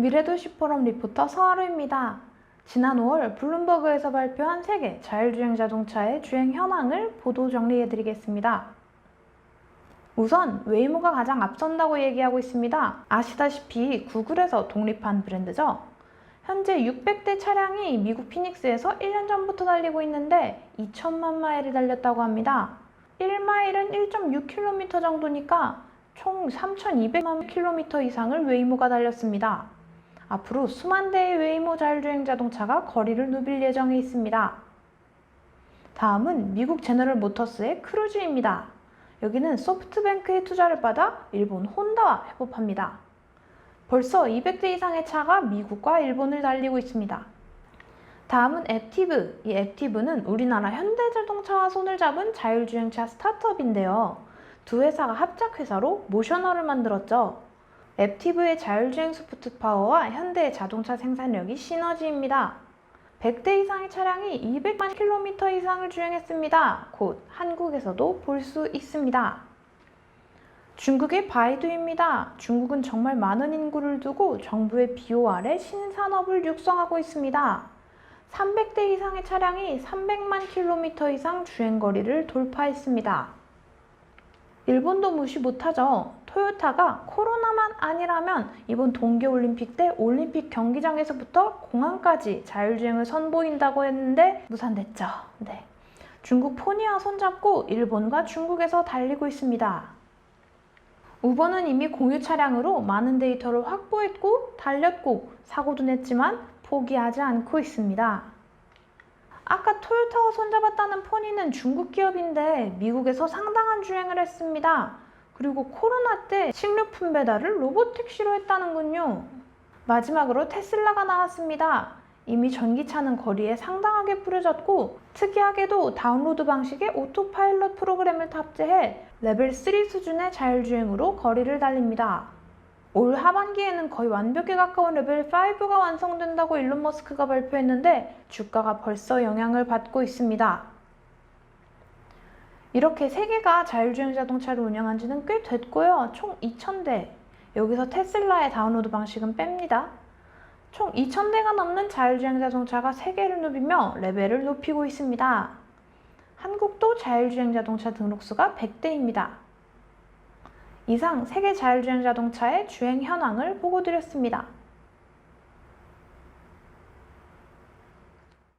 미래도시 포럼 리포터 서하루입니다. 지난 5월 블룸버그에서 발표한 세계 자율주행 자동차의 주행 현황을 보도 정리해드리겠습니다. 우선 웨이모가 가장 앞선다고 얘기하고 있습니다. 아시다시피 구글에서 독립한 브랜드죠. 현재 600대 차량이 미국 피닉스에서 1년 전부터 달리고 있는데 2천만 마일을 달렸다고 합니다. 1마일은 1.6km 정도니까 총 3,200만 킬로미터 이상을 웨이모가 달렸습니다. 앞으로 수만 대의 웨이모 자율주행 자동차가 거리를 누빌 예정에 있습니다. 다음은 미국 제너럴 모터스의 크루즈입니다. 여기는 소프트뱅크의 투자를 받아 일본 혼다와 협업합니다. 벌써 200대 이상의 차가 미국과 일본을 달리고 있습니다. 다음은 앱티브. 이 앱티브는 우리나라 현대자동차와 손을 잡은 자율주행차 스타트업인데요. 두 회사가 합작회사로 모셔널을 만들었죠. 앱티브의 자율주행 소프트 파워와 현대의 자동차 생산력이 시너지입니다. 100대 이상의 차량이 200만 킬로미터 이상을 주행했습니다. 곧 한국에서도 볼 수 있습니다. 중국의 바이두입니다. 중국은 정말 많은 인구를 두고 정부의 비호 아래 신산업을 육성하고 있습니다. 300대 이상의 차량이 300만 킬로미터 이상 주행거리를 돌파했습니다. 일본도 무시 못하죠. 토요타가 코로나만 아니라면 이번 동계올림픽 때 올림픽 경기장에서부터 공항까지 자율주행을 선보인다고 했는데 무산됐죠. 네. 중국 포니와 손잡고 일본과 중국에서 달리고 있습니다. 우버는 이미 공유 차량으로 많은 데이터를 확보했고 달렸고 사고도 냈지만 포기하지 않고 있습니다. 아까 토요타와 손잡았다는 포니는 중국 기업인데 미국에서 상당한 주행을 했습니다. 그리고 코로나 때 식료품 배달을 로봇 택시로 했다는군요. 마지막으로 테슬라가 나왔습니다. 이미 전기차는 거리에 상당하게 뿌려졌고 특이하게도 다운로드 방식의 오토파일럿 프로그램을 탑재해 레벨 3 수준의 자율주행으로 거리를 달립니다. 올 하반기에는 거의 완벽에 가까운 레벨 5가 완성된다고 일론 머스크가 발표했는데 주가가 벌써 영향을 받고 있습니다. 이렇게 세계가 자율주행 자동차를 운영한 지는 꽤 됐고요. 총 2,000대. 여기서 테슬라의 다운로드 방식은 뺍니다. 총 2,000대가 넘는 자율주행 자동차가 세계를 누비며 레벨을 높이고 있습니다. 한국도 자율주행 자동차 등록수가 100대입니다. 이상 세계 자율주행 자동차의 주행 현황을 보고 드렸습니다.